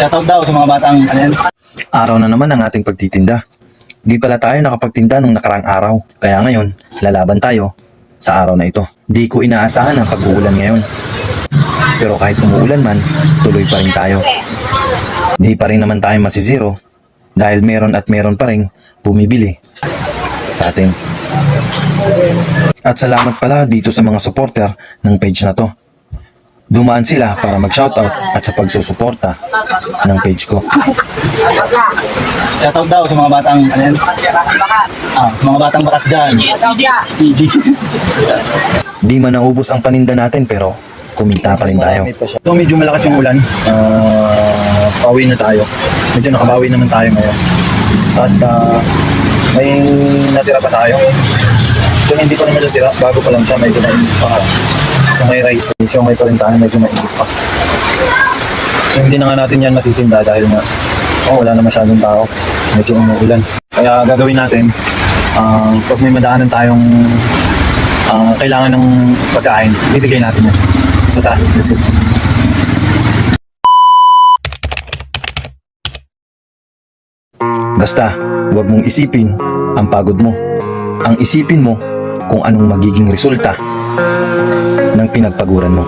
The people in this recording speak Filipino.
Shoutout daw sa mga batang ano. Araw na naman ang ating pagtitinda. Di pala tayo nakapagtinda nung nakarang araw. Kaya ngayon, lalaban tayo sa araw na ito. Di ko inaasahan ang pag-uulan ngayon. Pero kahit umuulan man, tuloy pa rin tayo. Di pa rin naman tayo masizero dahil meron at meron pa rin bumibili sa atin. At salamat pala dito sa mga supporter ng page na to. Dumaan sila para mag-shoutout at sa pagsusuporta ng page ko. Shoutout daw sa mga batang ano yan. Ah, sa mga batang bakas dyan. SPG. Di man naubos ang paninda natin pero kumita pa rin tayo. So medyo malakas yung ulan. Ah, pauwi na tayo. Medyo nakabawi naman tayo ngayon. At ah, may natira pa tayo. So hindi pa naman siya sira. Bago pa lang siya. Medyo mainit pa. So may rice. So may pa. Medyo mainit pa. So hindi na nga natin yan matitinda dahil nga oh, wala na masyadong tao. Medyo umuulan. Kaya gagawin natin, ah, pag may madaanan tayong ah, kailangan ng pagkain, bibigay natin yan. So tara, let's go. Basta, huwag mong isipin ang pagod mo. Ang isipin mo kung anong magiging resulta ng pinagpaguran mo.